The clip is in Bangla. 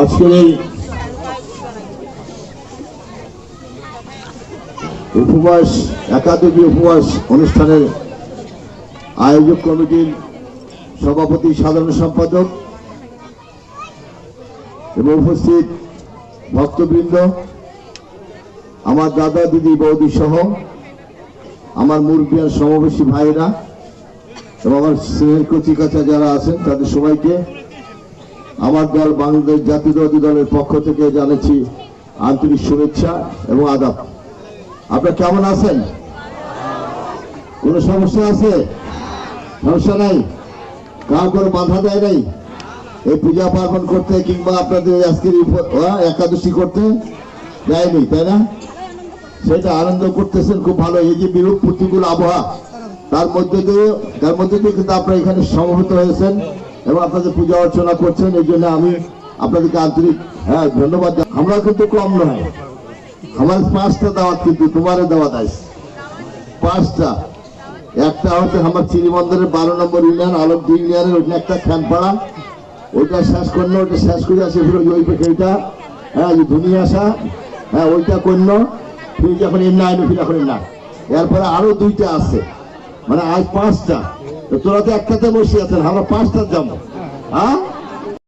আজকের এই উপবাস, একাদশী উপবাস অনুষ্ঠানের আয়োজক কমিটির সভাপতি, সাধারণ সম্পাদক এবং উপস্থিত ভক্তবৃন্দ, আমার দাদা, দিদি, বৌদি সহ আমার মুরব্বিয়ার সমাবেশী ভাইরা এবং আমার স্নেহের কচিকাচা যারা আছেন, তাদের সবাইকে আমার দল বাংলাদেশ জাতীয়তাবাদী দলের পক্ষ থেকে জানাচ্ছি আন্তরিক শুভেচ্ছা এবং আদাব। আপনার কেমন আছেন? কোনো সমস্যা আছে? সমস্যা নাই? কার করে বাধা দেয় নাই? এই পূজা পার্বণ করতে কিংবা আপনাদের আজকের একাদশী করতে দেয়নি, তাই না? সেটা আনন্দ করতেছেন, খুব ভালো। এই যে বিরূপ প্রতিকূল আবহাওয়া, তার মধ্যে দিয়ে তার মধ্যে দিয়ে কিন্তু আপনারা এখানে সমবেত হয়েছেন। এবং আপনাদের পূজা অর্চনা করছেন, এই জন্য আমি আপনাদেরকে আন্তরিক হ্যাঁ ধন্যবাদ। আমরা কিন্তু কম নয়। আমার পাঁচটা দাওয়াত কিন্তু তোমার দাওয়াত আছে। পাঁচটা। একটা হচ্ছে আমার চিনিবন্দরের বারো নম্বর ইউনিয়ন আলমপুর ইউনিয়নের ওইটা একটা খ্যানপাড়া। ওইটা শেষ করল, ওইটা শেষ করে আসে ফিরে ওই ওইটা হ্যাঁ ধুনি আসা হ্যাঁ ওইটা করল। ফিরে যখন এমনা আইলো ফিরে এখন না। এরপরে আরও দুইটা আছে। মানে আজ পাঁচটা। তোরা তো একটাতে বসে আছেন আমরা পাঁচটা যাব। হ্যাঁ?